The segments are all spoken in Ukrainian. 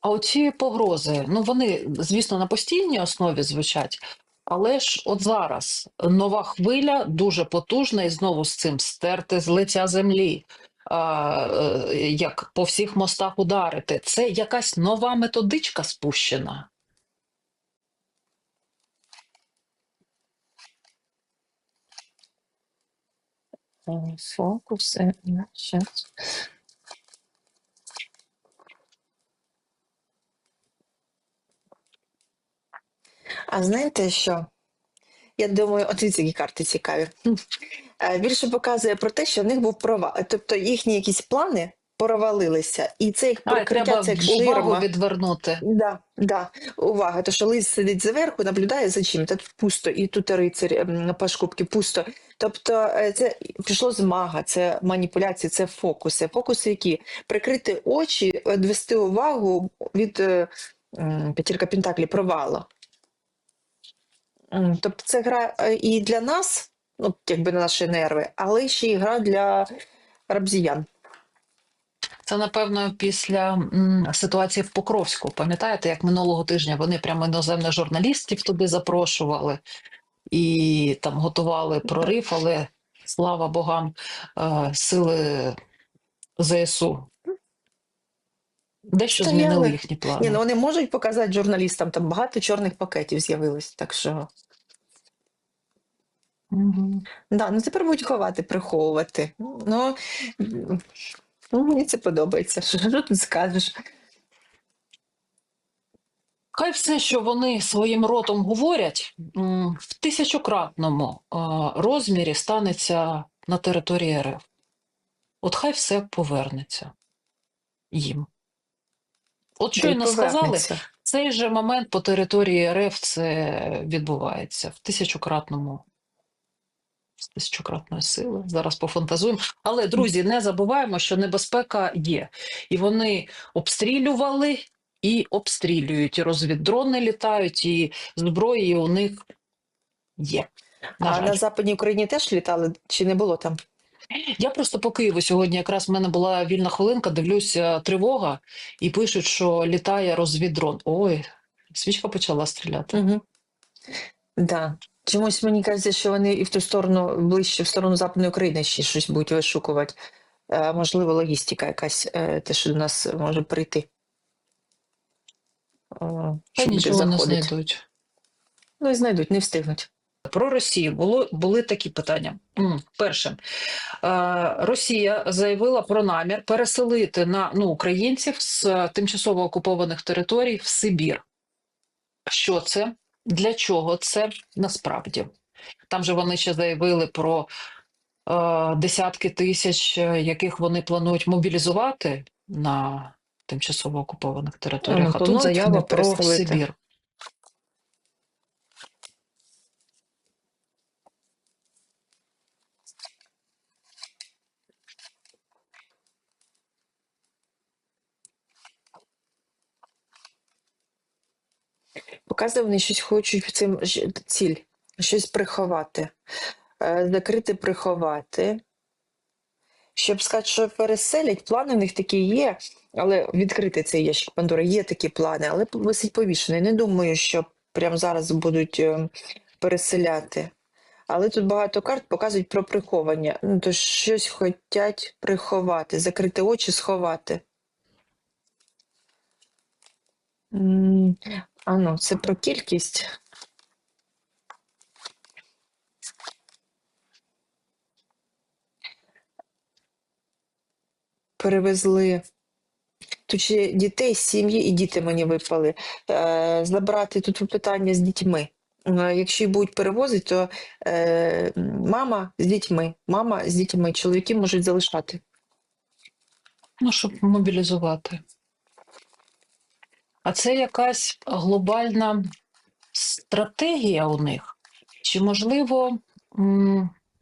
А оці погрози, ну вони, звісно, на постійній основі звучать, але ж от зараз нова хвиля дуже потужна, і знову з цим стерти з лиця землі, а, е, як по всіх мостах ударити. Це якась нова методичка спущена. Фокуси. Щас. А знаєте що? Я думаю, от ці карти цікаві. Е, Більше показує про те, що в них був провал. Тобто їхні якісь плани провалилися, і це як А, прикриття, треба це як увагу відвернути. Да, да. Увага, то що лис сидить зверху, наблюдає за чим. Тут пусто, і тут рицарь ем, по шкубки пусто. Тобто е, це пішло з мага, це маніпуляції, це фокуси. Фокуси, які прикрити очі, відвести увагу від е, п'ятірка Пентаклі провалу. Тобто це гра е, і для нас, ну якби на наші нерви, але ще й гра для рабзіян. Це напевно після ситуації в Покровську. Пам'ятаєте, як минулого тижня вони прямо іноземних журналістів туди запрошували і там готували прорив, але слава богам, е, сили ЗСУ дещо Стояли. змінили їхні плани. Ні, ну вони можуть показати журналістам, там багато чорних пакетів з'явилось, так що. Мгм. Да, ну тепер будуть ховати, приховувати. Ну, ну мені це подобається. Що, що тут скажеш? Хай все, що вони своїм ротом говорять, в тисячократному е, розмірі станеться на території РФ. От хай все повернеться їм. От щойно сказали, цей же момент по території РФ це відбувається в тисячократному. З тисячократної сили. Зараз пофантазуємо. Але, друзі, не забуваємо, що небезпека є. І вони обстрілювали і обстрілюють. І розвіддрони літають, і зброї у них є. На А жаль. на Западній Україні теж літали, чи не було там? Я просто по Києву сьогодні якраз в мене була вільна хвилинка, дивлюся тривога, і пишуть, що літає розвіддрон. Ой, свічка почала стріляти. Угу. Да. Чомусь мені кажеться, що вони і в ту сторону, ближче в сторону Западної України ще щось будуть вишукувати. Е, можливо, логістика якась, е, те, що до нас може прийти. Е, Та нічого не заходити. знайдуть. Ну і знайдуть, не встигнуть. Про Росію було були такі питання. Перше, е, Росія заявила про намір переселити на ну, українців з е, тимчасово окупованих територій в Сибір. Що це? Для чого це насправді? Там же вони ще заявили про е, десятки тисяч, е, яких вони планують мобілізувати на тимчасово окупованих територіях. Ага, а тут заява про. Сибір. Показує, вони щось хочуть цим ціль, щось приховати, Е, закрити, приховати. Щоб сказати, що переселять, плани в них такі є, але відкрити цей ящик Пандори, є такі плани, але висить повішений. Не думаю, що прямо зараз будуть е, переселяти. Але тут багато карт показують про приховання. Ну, то щось хочуть приховати, закрити очі, сховати. А ну, це про кількість. Перевезли. Тут дітей, сім'ї і діти мені випали. Е, забрати тут питання з дітьми. Е, Якщо їх будуть перевозити, то е, мама з дітьми, мама з дітьми, чоловіки можуть залишати. Ну, щоб мобілізувати. А це якась глобальна стратегія у них? Чи можливо,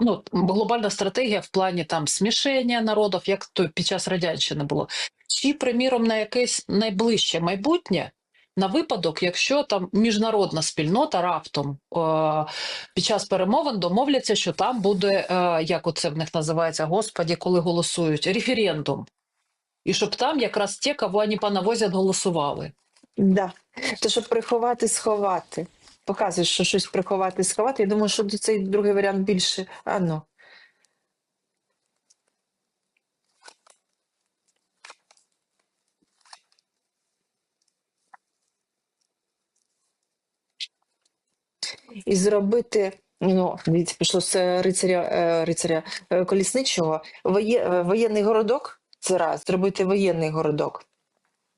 ну, глобальна стратегія в плані там смішення народів, як то під час радянщини було? Чи, приміром, на якесь найближче майбутнє, на випадок, якщо там міжнародна спільнота раптом е, під час перемовин домовляться, що там буде, е, як оце в них називається, господі, коли голосують, референдум. і щоб там якраз ті, кого вони понавозять, голосували. Да. То, щоб приховати, сховати. Показуєш, що щось приховати, сховати. Я думаю, що цей другий варіант більше. А ну. І зробити, ну, дивіться, пішло з рицаря, е, рицаря е, колісничого, воє, е, воєнний городок, це раз, зробити воєнний городок.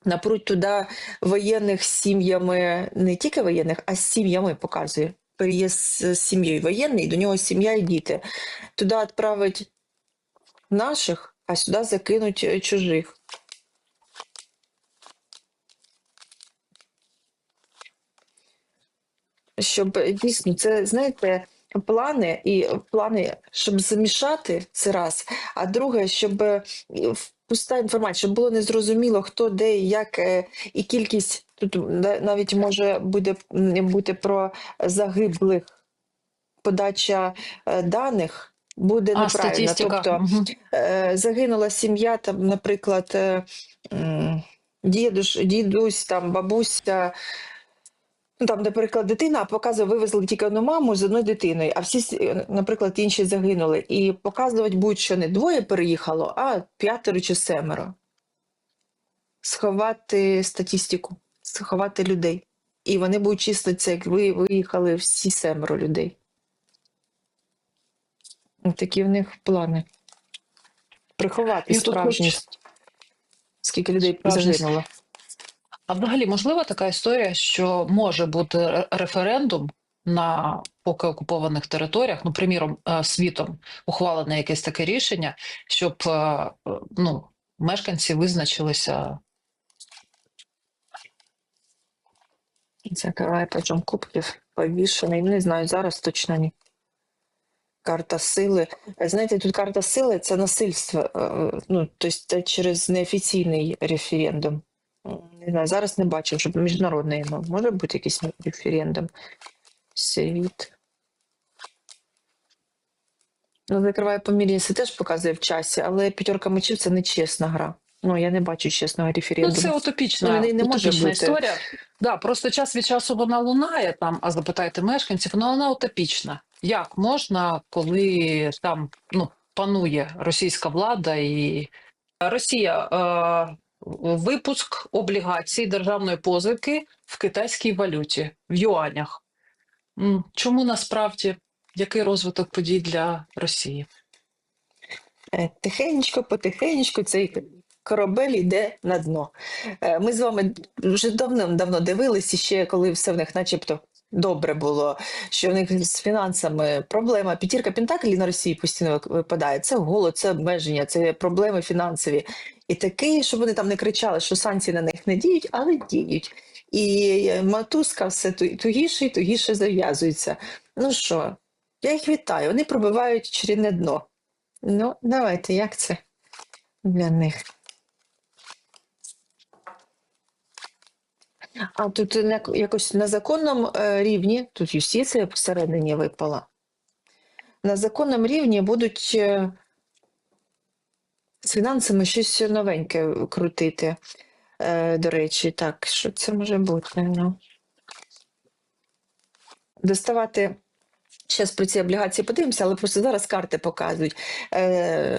Напруть туди воєнних з сім'ями, не тільки воєнних, а з сім'ями показує. Переїзд з сім'єю воєнний, до нього сім'я і діти. Туди відправить наших, а сюди закинуть е, чужих. Щоб е, дійсно, це знаєте, плани і плани, щоб замішати це раз, а друге, щоб е, пуста інформація, щоб було незрозуміло, хто де і як, е, і кількість тут навіть може буде бути про загиблих подача е, даних. Буде А, неправильно. статистика. Тобто загинула сім'я, там, наприклад, дідуш, дідусь, там, бабуся. Ну, там, наприклад, дитина, показує, вивезли тільки одну маму з одною дитиною, а всі, наприклад, інші загинули. І показувати будуть, що не двоє переїхало, а п'ятеро чи семеро. Сховати статистику, сховати людей. І вони будуть числитися, як ви виїхали всі семеро людей. Такі в них плани. Приховати справжність. Скільки людей загинуло. А взагалі можлива така історія, що може бути референдум на поки окупованих територіях, ну, приміром, е, світом ухвалене якесь таке рішення, щоб е, е, ну, мешканці визначилися. Це почем кубків повішений. Не знаю, зараз точно ні. Карта сили. Знаєте, тут карта сили це насильство. Ну, тобто через неофіційний референдум. Не знаю, зараз не бачив, щоб міжнародний ну, може бути якийсь референдум. Світ. Ну, закриває помірність, теж показує в часі, але п'ятерка мечів це не чесна гра. Ну, я не бачу чесного Ну, це утопічна, Ну, не- може бути. історія. Да, просто час від часу вона лунає там, а запитайте мешканців, але вона утопічна. Як можна, коли там ну, панує російська влада і Росія е, випуск облігацій державної позики в китайській валюті, в юанях. Чому насправді який розвиток подій для Росії? Е, Тихенечко, потихенечку цей корабель йде на дно. Е, Ми з вами вже давно-давно дивилися, ще коли все в них начебто добре було, що в них з фінансами проблема. П'ятірка Пентаклів на Росії постійно випадає. Це голод, це обмеження, це проблеми фінансові. І такі, щоб вони там не кричали, що санкції на них не діють, але діють. І е, мотузка все тугіше і тугіше зав'язується. Ну що, я їх вітаю. Вони пробивають чарівне дно. Ну, давайте, як це для них? А тут якось на законному е, рівні, тут юстиція посередині випала. На законному рівні будуть е, з фінансами щось новеньке крутити. Е, До речі, так, що це може бути? Ну. Доставати. Зараз про ці облігації подивимося, але просто зараз карти показують.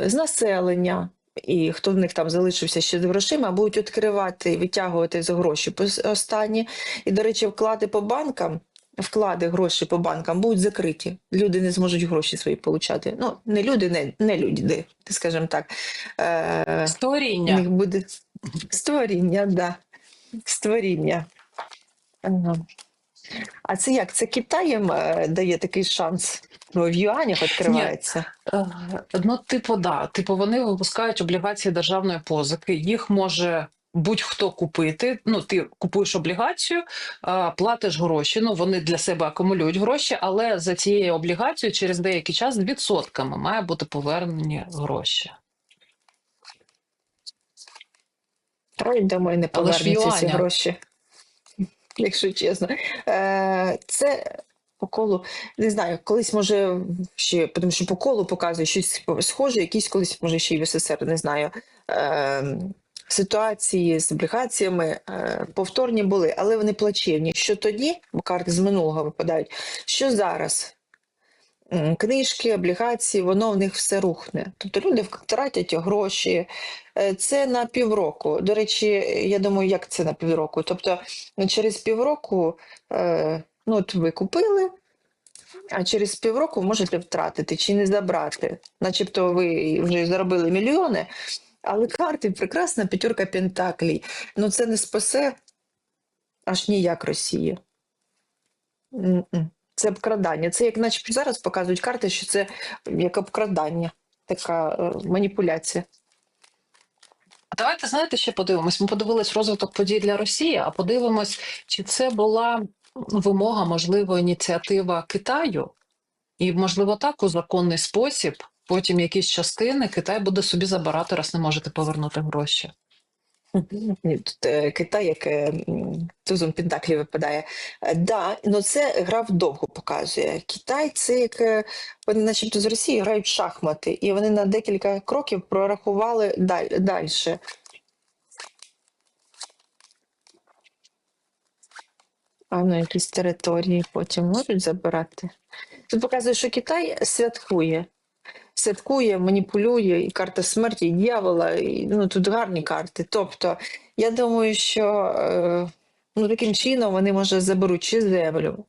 З населення, і хто в них там залишився ще з грошима, будуть відкривати витягувати з гроші останні. І, до речі, вклади по банкам, вклади гроші по банкам будуть закриті. Люди не зможуть гроші свої получати. Ну, не люди, не, не люди, скажімо так. Е, Створіння. них буде створіння, да. Створіння. Ага. А це як? Це Китаєм е, дає такий шанс? Ну, в юанях відкривається. Е, Ну, типу, да. Типу, вони випускають облігації державної позики. Їх може будь-хто купити. Ну, ти купуєш облігацію, платиш гроші. Ну, вони для себе акумулюють гроші, але за цією облігацією через деякий час відсотками має бути повернені гроші. Ой, думаю, не повернуться ці гроші. Якщо чесно. Е, це по колу, не знаю, колись може ще, тому що по колу показує щось схоже, якісь колись, може, ще й в СССР, не знаю. Е, ситуації з облігаціями е, повторні були, але вони плачевні. Що тоді, бо карти з минулого випадають, що зараз? Книжки, облігації, воно в них все рухне. Тобто люди втратять гроші. Е, Це на півроку. До речі, я думаю, як це на півроку? Тобто через півроку е, ну, от ви купили, а через півроку можете втратити чи не забрати. Начебто ви вже заробили мільйони, але карти прекрасна п'ятерка пентаклей. Ну це не спасе аж ніяк Росії. Це обкрадання. Це як наче зараз показують карти, що це як обкрадання, така е, маніпуляція. Давайте знаєте, ще подивимось. Ми подивились розвиток подій для Росії, а подивимось, чи це була вимога, можливо, ініціатива Китаю, і, можливо, так у законний спосіб. Потім якісь частини Китай буде собі забирати, раз не можете повернути гроші. Ні, тут е, Китай, як е, тузом Пентаклі випадає. Е, Да, ну це гра вдовго показує. Китай це як вони, начебто, з Росії грають в шахмати, і вони на декілька кроків прорахували далі. А ну, якісь території потім можуть забирати. Тут показує, що Китай святкує. Святкує, маніпулює, і карта смерті, і дьявола, і, ну тут гарні карти. Тобто, я думаю, що е, ну, таким чином вони, може, заберуть чи землю,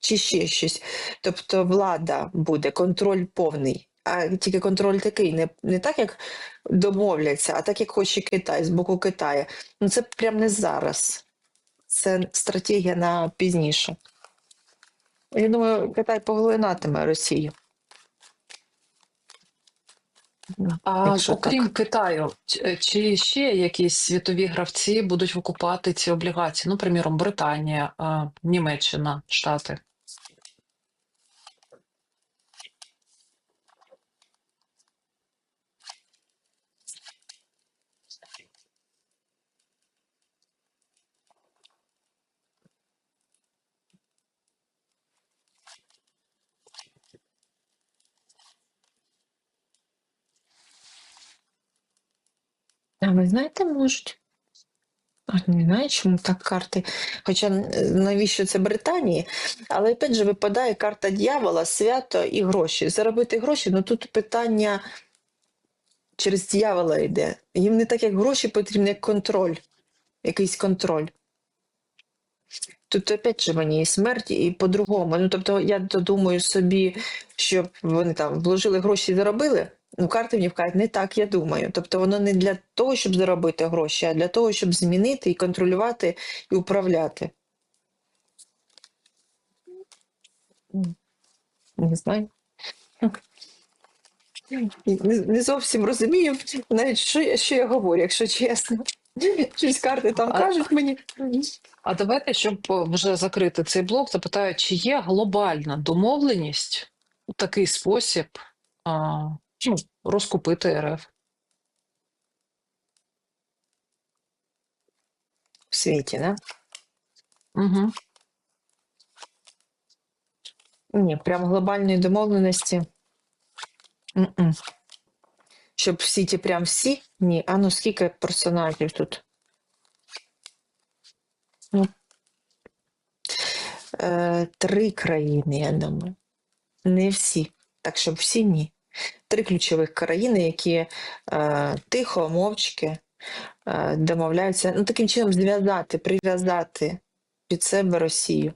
чи ще щось. Тобто влада буде, контроль повний. А тільки контроль такий, не, не так, як домовляться, а так, як хоче Китай, з боку Китаю. Ну це прям не зараз. Це стратегія на пізніше. Я думаю, Китай поглинатиме Росію. А якщо окрім так. Китаю, чи- чи ще якісь світові гравці будуть викупати ці облігації? Ну, приміром, Британія, Німеччина, Штати. А ви знаєте, можуть. Не знаю, чому так карти. Хоча е, навіщо це Британії? Але опять же випадає карта дьявола, свято і гроші. Заробити гроші, ну тут питання через дьявола йде. Їм не так, як гроші потрібні, як контроль. Якийсь контроль. Тут опять же мені і смерть, і по-другому. Ну, тобто я думаю собі, щоб вони там вложили гроші і заробили. Ну, карти мені вказують, не так, я думаю. Тобто воно не для того, щоб заробити гроші, а для того, щоб змінити і контролювати і управляти. Не знаю. Не, не зовсім розумію навіть, що, я- що я говорю, якщо чесно. Щось карти там А- кажуть мені. А давайте, щоб вже закрити цей блок, запитаю, чи є глобальна домовленість у такий спосіб а, ну, розкупити РФ? В світі, да? Угу. Ні, прям глобальної домовленості. М-м. Щоб всі ті прям всі? Ні. А ну скільки персонажів тут? Ну, е, три країни, я думаю. Не всі. Так, щоб всі ні. Три ключових країни, які е, тихо, мовчки е, домовляються. Ну, таким чином зв'язати, прив'язати під себе Росію.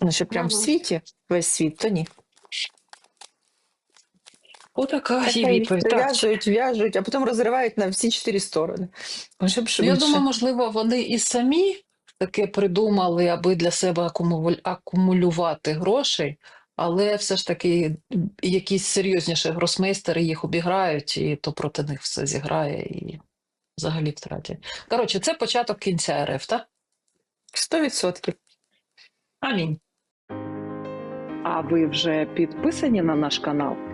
Ну, що прям в світі, весь світ, то ні. Отака Так, є відповідь. Так. прив'язують, в'яжуть, а потім розривають на всі чотири сторони. Може б Ну, швидше. Я думаю, можливо, вони і самі таке придумали, аби для себе акумулювати грошей, але все ж таки якісь серйозніші гросмейстери їх обіграють, і то проти них все зіграє і взагалі втратять. Коротше, це початок кінця РФ, так? Сто відсотків. Амінь. А ви вже підписані на наш канал?